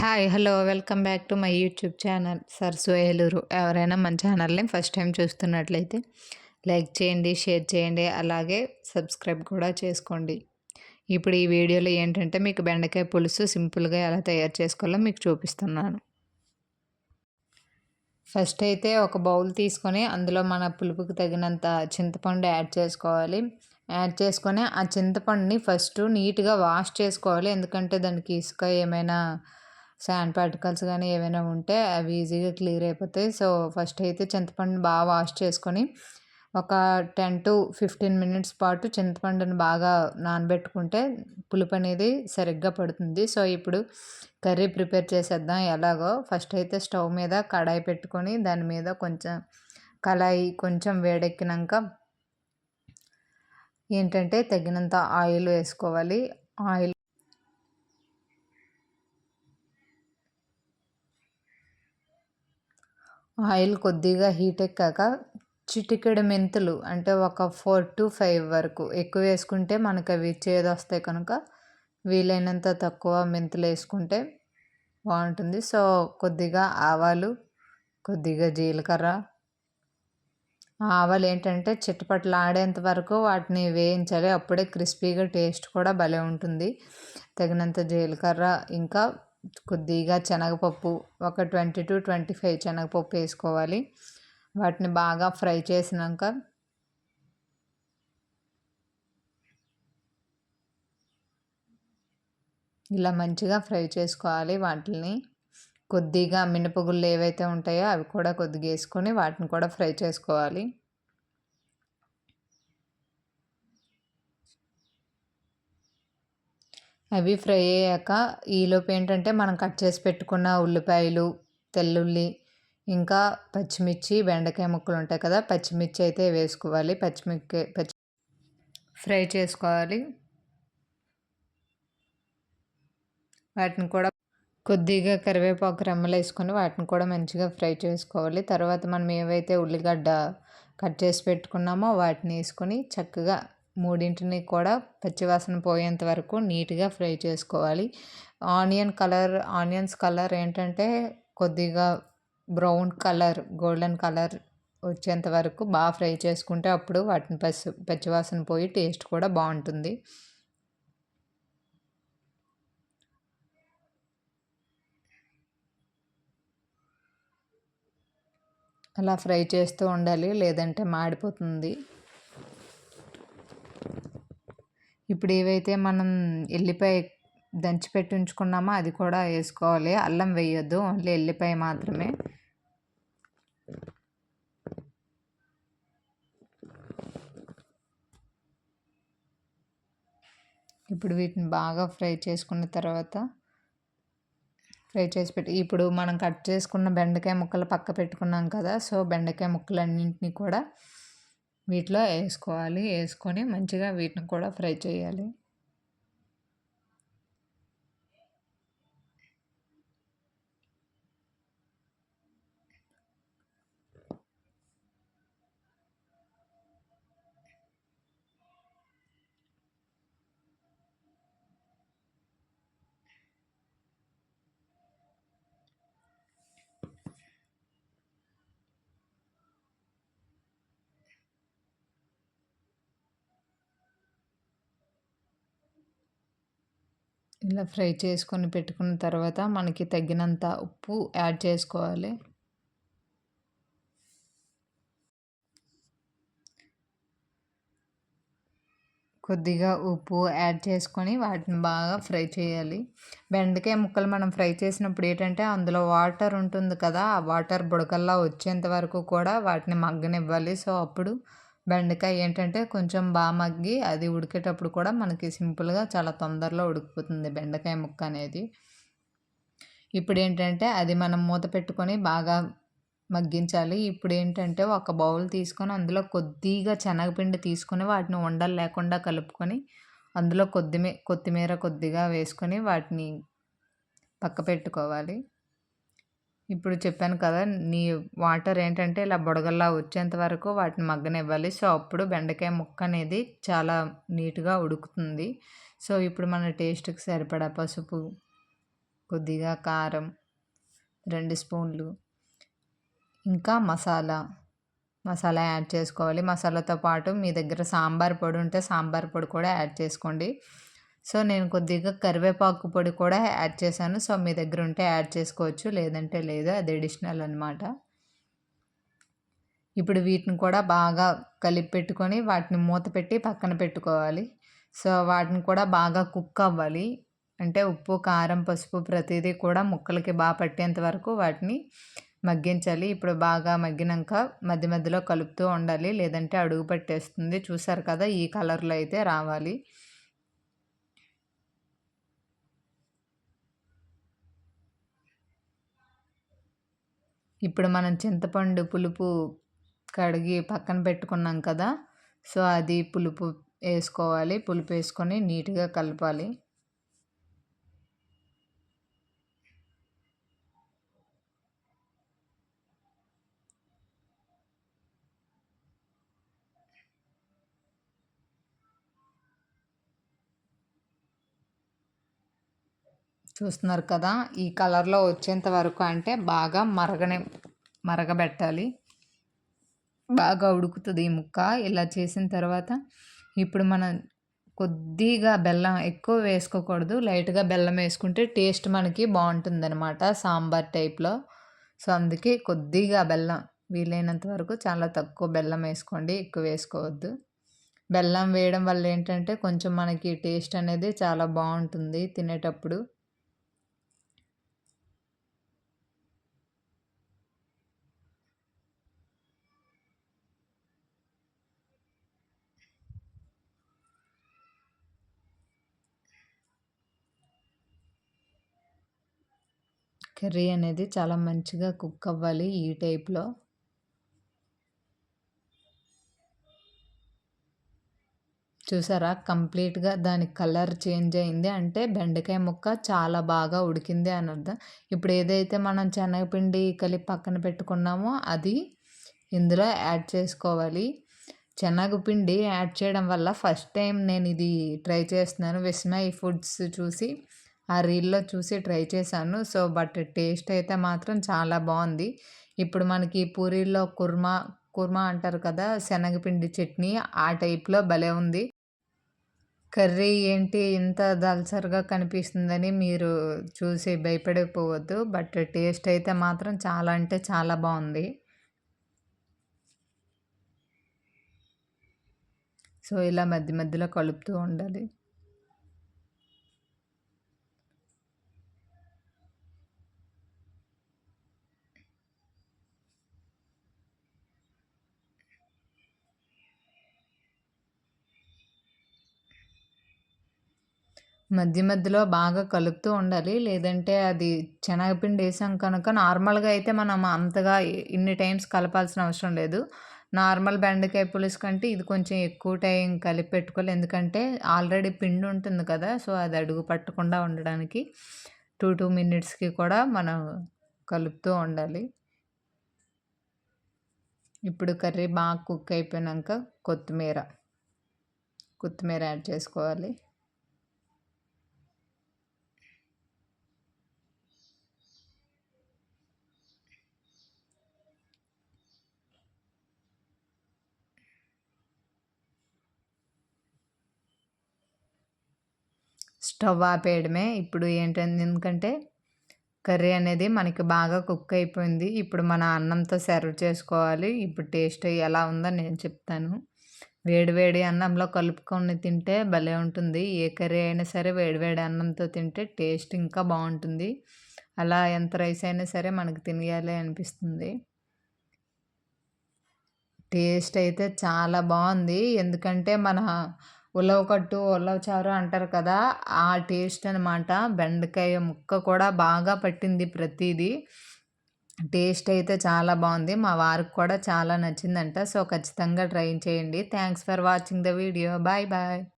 Hi hello welcome back to my YouTube channel సర్సు Eluru ఎవరైనా మన ఛానల్ని ఫస్ట్ టైం చూస్తున్నట్లయితే లైక్ చేయండి షేర్ చేయండి అలాగే సబ్స్క్రైబ్ కూడా చేసుకోండి. ఇప్పుడు ఈ వీడియోలో ఏంటంటే మీకు బెండకాయ పులుసు సింపుల్గా ఎలా తయారు చేసుకోవాలో మీకు చూపిస్తున్నాను. ఫస్ట్ అయితే ఒక బౌల్ తీసుకొని అందులో మన పులుపుకి తగినంత చింతపండు యాడ్ చేసుకోవాలి. యాడ్ చేసుకొని ఆ చింతపండుని ఫస్ట్ నీట్గా వాష్ చేసుకోవాలి. ఎందుకంటే దానికి ఇసుక ఏమైనా శాండ్ పార్టికల్స్ కానీ ఏమైనా ఉంటే అవి ఈజీగా క్లియర్ అయిపోతాయి. సో ఫస్ట్ అయితే చింతపండుని బాగా వాష్ చేసుకొని ఒక టెన్ టు ఫిఫ్టీన్ మినిట్స్ పాటు చింతపండుని బాగా నానబెట్టుకుంటే పులుపు అనేది సరిగ్గా పడుతుంది. సో ఇప్పుడు కర్రీ ప్రిపేర్ చేసేద్దాం ఎలాగో. ఫస్ట్ అయితే స్టవ్ మీద కడాయి పెట్టుకొని దాని మీద కొంచెం కళాయి కొంచెం వేడెక్కినాక ఏంటంటే తగినంత ఆయిల్ వేసుకోవాలి. ఆయిల్ ఆయిల్ కొద్దిగా హీట్ ఎక్కాక చిటికెడు మెంతులు అంటే ఒక ఫోర్ టు ఫైవ్ వరకు ఎక్కువ వేసుకుంటే మనకు అవి చేదొస్తాయి కనుక వీలైనంత తక్కువ మెంతులు వేసుకుంటే బాగుంటుంది. సో కొద్దిగా ఆవాలు కొద్దిగా జీలకర్ర. ఆవాలు ఏంటంటే చిట్టపట్లు ఆడేంత వరకు వాటిని వేయించాలి. అప్పుడే క్రిస్పీగా టేస్ట్ కూడా భలే ఉంటుంది. తగినంత జీలకర్ర ఇంకా కొద్దిగా శనగపప్పు ఒక ట్వంటీ టు ట్వంటీ ఫైవ్ శనగపప్పు వేసుకోవాలి. వాటిని బాగా ఫ్రై చేసినాక ఇలా మంచిగా ఫ్రై చేసుకోవాలి వాటిని కొద్దిగా మినపగుళ్ళు ఏవైతే ఉంటాయో అవి కూడా కొద్దిగా వేసుకొని వాటిని కూడా ఫ్రై చేసుకోవాలి. అవి ఫ్రై అయ్యాక ఈలోపు ఏంటంటే మనం కట్ చేసి పెట్టుకున్న ఉల్లిపాయలు తెల్లుల్లి ఇంకా పచ్చిమిర్చి బెండకాయ ముక్కలు ఉంటాయి కదా పచ్చిమిర్చి అయితే వేసుకోవాలి. పచ్చిమిర్చి పచ్చి ఫ్రై చేసుకోవాలి. వాటిని కూడా కొద్దిగా కరివేపాకు రెమ్మలు వేసుకొని వాటిని కూడా మంచిగా ఫ్రై చేసుకోవాలి. తర్వాత మనం ఏవైతే ఉల్లిగడ్డ కట్ చేసి పెట్టుకున్నామో వాటిని వేసుకొని చక్కగా మూడింటిని కూడా పచ్చివాసన పోయేంత వరకు నీట్గా ఫ్రై చేసుకోవాలి. ఆనియన్ కలర్ ఆనియన్స్ కలర్ ఏంటంటే కొద్దిగా బ్రౌన్ కలర్ గోల్డెన్ కలర్ వచ్చేంత వరకు బాగా ఫ్రై చేసుకుంటే అప్పుడు వాటిని పసి పచ్చివాసన పోయి టేస్ట్ కూడా బాగుంటుంది. అలా ఫ్రై చేస్తూ ఉండాలి లేదంటే మాడిపోతుంది. ఇప్పుడు ఏవైతే మనం ఎల్లిపాయ దంచిపెట్టి ఉంచుకున్నామో అది కూడా వేసుకోవాలి. అల్లం వేయొద్దు ఓన్లీ ఎల్లిపాయ మాత్రమే. ఇప్పుడు వీటిని బాగా ఫ్రై చేసుకున్న తర్వాత ఫ్రై చేసి పెట్టి ఇప్పుడు మనం కట్ చేసుకున్న బెండకాయ ముక్కలు పక్క పెట్టుకున్నాం కదా సో బెండకాయ ముక్కలన్నింటినీ కూడా వీటిలో వేసుకోవాలి. వేసుకొని మంచిగా వీటిని కూడా ఫ్రై చేయాలి. ఇలా ఫ్రై చేసుకొని పెట్టుకున్న తర్వాత మనకి తగినంత ఉప్పు యాడ్ చేసుకోవాలి. కొద్దిగా ఉప్పు యాడ్ చేసుకొని వాటిని బాగా ఫ్రై చేయాలి. బెండకాయ ముక్కలు మనం ఫ్రై చేసినప్పుడు ఏంటంటే అందులో వాటర్ ఉంటుంది కదా ఆ వాటర్ బుడకల్లా వచ్చేంత వరకు కూడా వాటిని మగ్గనివ్వాలి. సో అప్పుడు బెండకాయ ఏంటంటే కొంచెం బాగా మగ్గి అది ఉడికేటప్పుడు కూడా మనకి సింపుల్గా చాలా తొందరలో ఉడికిపోతుంది బెండకాయ ముక్క అనేది. ఇప్పుడు ఏంటంటే అది మనం మూత పెట్టుకొని బాగా మగ్గించాలి. ఇప్పుడు ఏంటంటే ఒక బౌల్ తీసుకొని అందులో కొద్దిగా శనగపిండి తీసుకొని వాటిని ఉండలు లేకుండా కలుపుకొని అందులో కొద్దిమే కొత్తిమీర కొద్దిగా వేసుకొని వాటిని పక్క పెట్టుకోవాలి ఇప్పుడు చెప్పాను కదా నీ వాటర్ ఏంటంటే ఇలా బుడగల్లా వచ్చేంత వరకు వాటిని మగ్గనివ్వాలి. సో అప్పుడు బెండకాయ ముక్క అనేది చాలా నీట్గా ఉడుకుతుంది. సో ఇప్పుడు మన టేస్ట్కి సరిపడా పసుపు కొద్దిగా కారం రెండు స్పూన్లు ఇంకా మసాలా మసాలా యాడ్ చేసుకోవాలి. మసాలాతో పాటు మీ దగ్గర సాంబార్ పొడి ఉంటే సాంబార్ పొడి కూడా యాడ్ చేసుకోండి. సో నేను కొద్దిగా కరివేపాకు పొడి కూడా యాడ్ చేశాను. సో మీ దగ్గర ఉంటే యాడ్ చేసుకోవచ్చు. లేదంటే లేదు. అది అడిషనల్ అనమాట ఇప్పుడు వీటిని కూడా బాగా కలిపి పెట్టుకొని వాటిని మూత పెట్టి పక్కన పెట్టుకోవాలి. సో వాటిని కూడా బాగా కుక్ అవ్వాలి. అంటే ఉప్పు కారం పసుపు ప్రతిదీ కూడా ముక్కలకి బాగా పట్టేంత వరకు వాటిని మగ్గించాలి. ఇప్పుడు బాగా మగ్గినాక మధ్య మధ్యలో కలుపుతూ ఉండాలి. లేదంటే అడుగు పట్టేస్తుంది. చూసారు కదా ఈ కలర్లో అయితే రావాలి. ఇప్పుడు మనం చింతపండు పులుపు కడిగి పక్కన పెట్టుకున్నాం కదా సో అది పులుపు వేసుకోవాలి. పులుపు వేసుకొని నీట్గా కలపాలి. చూస్తున్నారు కదా ఈ కలర్లో వచ్చేంత వరకు అంటే బాగా మరగనే మరగబెట్టాలి. బాగా ఉడుకుతుంది ఈ ముక్క. ఇలా చేసిన తర్వాత ఇప్పుడు మనం కొద్దిగా బెల్లం ఎక్కువ వేసుకోకూడదు. లైట్గా బెల్లం వేసుకుంటే టేస్ట్ మనకి బాగుంటుందన్నమాట సాంబార్ టైప్లో. సో అందుకే కొద్దిగా బెల్లం వీలైనంత వరకు చాలా తక్కువ బెల్లం వేసుకోండి ఎక్కువ వేసుకోవద్దు. బెల్లం వేయడం వల్ల ఏంటంటే కొంచెం మనకి టేస్ట్ అనేది చాలా బాగుంటుంది తినేటప్పుడు. కర్రీ అనేది చాలా మంచిగా కుక్ అవ్వాలి ఈ టైప్లో. చూసారా? కంప్లీట్గా దాని కలర్ చేంజ్ అయింది. అంటే బెండకాయ ముక్క చాలా బాగా ఉడికింది అని అర్థం. ఇప్పుడు ఏదైతే మనం శనగపిండి కలిపి పక్కన పెట్టుకున్నామో అది ఇందులో యాడ్ చేసుకోవాలి. శనగపిండి యాడ్ చేయడం వల్ల ఫస్ట్ టైం నేను ఇది ట్రై చేస్తున్నాను. విస్మయ్ ఫుడ్స్ చూసి ఆ రీల్లో చూసి ట్రై చేశాను. సో బట్ టేస్ట్ అయితే మాత్రం చాలా బాగుంది. ఇప్పుడు మనకి పూరీల్లో కుర్మా కుర్మా అంటారు కదా శనగపిండి చట్నీ ఆ టైప్లో భలే ఉంది. కర్రీ ఏంటి ఇంత దల్సర్గా కనిపిస్తుందని మీరు చూసి భయపడిపోవద్దు. బట్ టేస్ట్ అయితే మాత్రం చాలా అంటే చాలా బాగుంది. సో ఇలా మధ్య మధ్యలో కలుపుతూ ఉండాలి. మధ్య మధ్యలో బాగా కలుపుతూ ఉండాలి. లేదంటే అది శనగపిండి వేసాం కనుక నార్మల్గా అయితే మనం అంతగా ఇన్ని టైమ్స్ కలపాల్సిన అవసరం లేదు. నార్మల్ బెండకాయ పులుసు కంటే ఇది కొంచెం ఎక్కువ టైం కలిపి పెట్టుకోవాలి. ఎందుకంటే ఆల్రెడీ పిండి ఉంటుంది కదా సో అది అడుగు పట్టకుండా ఉండడానికి టూ టూ మినిట్స్కి కూడా మనం కలుపుతూ ఉండాలి. ఇప్పుడు కర్రీ బాగా కుక్ అయిపోయాక కొత్తిమీర కొత్తిమీర యాడ్ చేసుకోవాలి. స్టవ్ ఆపేయడమే. ఇప్పుడు ఏంటంటే ఎందుకంటే కర్రీ అనేది మనకి బాగా కుక్ అయిపోయింది. ఇప్పుడు మన అన్నంతో సర్వ్ చేసుకోవాలి. ఇప్పుడు టేస్ట్ ఎలా ఉందో నేను చెప్తాను. వేడివేడి అన్నంలో కలుపుకొని తింటే భలే ఉంటుంది. ఏ కర్రీ అయినా సరే వేడివేడి అన్నంతో తింటే టేస్ట్ ఇంకా బాగుంటుంది. అలా ఎంత రైస్ అయినా సరే మనకు తినేయాలి అనిపిస్తుంది. టేస్ట్ అయితే చాలా బాగుంది. ఎందుకంటే మన ఉలవకట్టు ఉలవచారు అంటారు కదా ఆ టేస్ట్ అనమాట బెండకాయ ముక్క కూడా బాగా పట్టింది ప్రతిదీ. టేస్ట్ అయితే చాలా బాగుంది. మా వారికి కూడా చాలా నచ్చిందంట. సో ఖచ్చితంగా ట్రై చేయండి. Thanks for watching the video. Bye bye.